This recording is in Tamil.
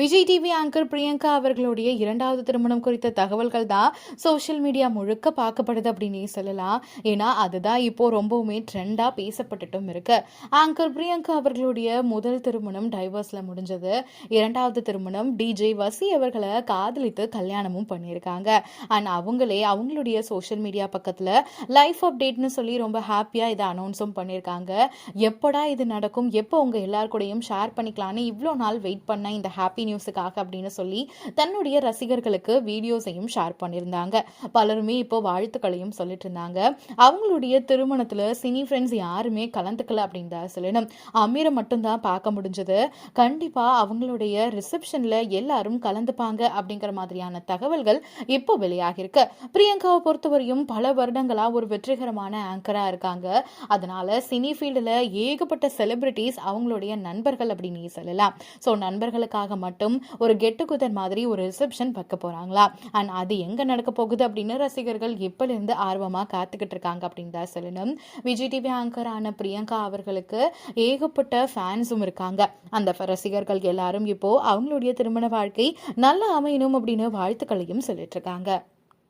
விஜய் டிவி ஆங்கர் பிரியங்கா அவர்களுடைய இரண்டாவது திருமணம் குறித்த தகவல்கள் தான் சோஷியல் மீடியா முழுக்க பார்க்கப்படுது அப்படின்னு சொல்லலாம். ஏன்னா அதுதான் இப்போ ரொம்பவுமே ட்ரெண்டாக பேசப்பட்டுட்டும் இருக்கு. ஆங்கர் பிரியங்கா அவர்களுடைய முதல் திருமணம் டைவர்ஸில் முடிஞ்சது. இரண்டாவது திருமணம் டிஜே வசி அவர்களை காதலித்து கல்யாணமும் பண்ணியிருக்காங்க. அண்ட் அவங்களே அவங்களுடைய சோஷியல் மீடியா பக்கத்தில் லைஃப் அப்டேட்னு சொல்லி ரொம்ப ஹாப்பியாக இதை அனௌன்ஸும் பண்ணியிருக்காங்க. எப்படா இது நடக்கும்? எப்போ உங்கள் எல்லார் ஷேர் பண்ணிக்கலான்னு இவ்வளோ நாள் வெயிட் பண்ண இந்த ஹாப்பி நியூஸுக்காக அப்படின்னு சொல்லி தன்னுடைய ரசிகர்களுக்கு வீடியோஸையும் ஷேர் பண்ணியிருந்தாங்க. பலருமே இப்போ வாழ்த்துக்களையும் சொல்லிட்டு இருந்தாங்க. அவங்களுடைய திருமணத்தில் சினி ஃப்ரெண்ட்ஸ் யாருமே கலந்துக்கல அப்படின்னு தான் சொல்லணும் அமீரை மட்டும்தான் பார்க்க முடிஞ்சது. கண்டிப்பாக அவங்களுடைய ரிசப்ஷனில் எல்லாரும் கலந்துப்பாங்க அப்படிங்கிற மாதிரியான தகவல்கள் இப்போ வெளியாகிருக்கு பிரியங்காவை பொறுத்தவரையும் பல வருடங்களாக ஒரு வெற்றிகரமான ஆங்கராக இருக்காங்க. அதனால சினி ஃபீல்டில் ஏகப்பட்ட செலிபிரிட்டிஸ் அவங்களுடைய நண்பர்கள் அப்படின்னு சொல்லலாம். ஸோ நண்பர்களுக்காக மட்டும் மட்டும் ஒரு கெட்டு குதர் மாதிரி ஒரு ரிசப்ஷன் வைக்க போறாங்களா? அண்ட் அது எங்க நடக்க போகுது அப்படின்னு ரசிகர்கள் இருந்து ஆர்வமா காத்துக்கிட்டு இருக்காங்க அப்படின்னு தான் சொல்லணும். விஜய் டிவி ஆங்கரான பிரியங்கா அவர்களுக்கு ஏகப்பட்ட ஃபேன்ஸும் இருக்காங்க. அந்த ரசிகர்கள் எல்லாரும் இப்போ அவங்களுடைய திருமண வாழ்க்கை நல்லா அமையணும் அப்படின்னு வாழ்த்துக்களையும் சொல்லிட்டு இருக்காங்க.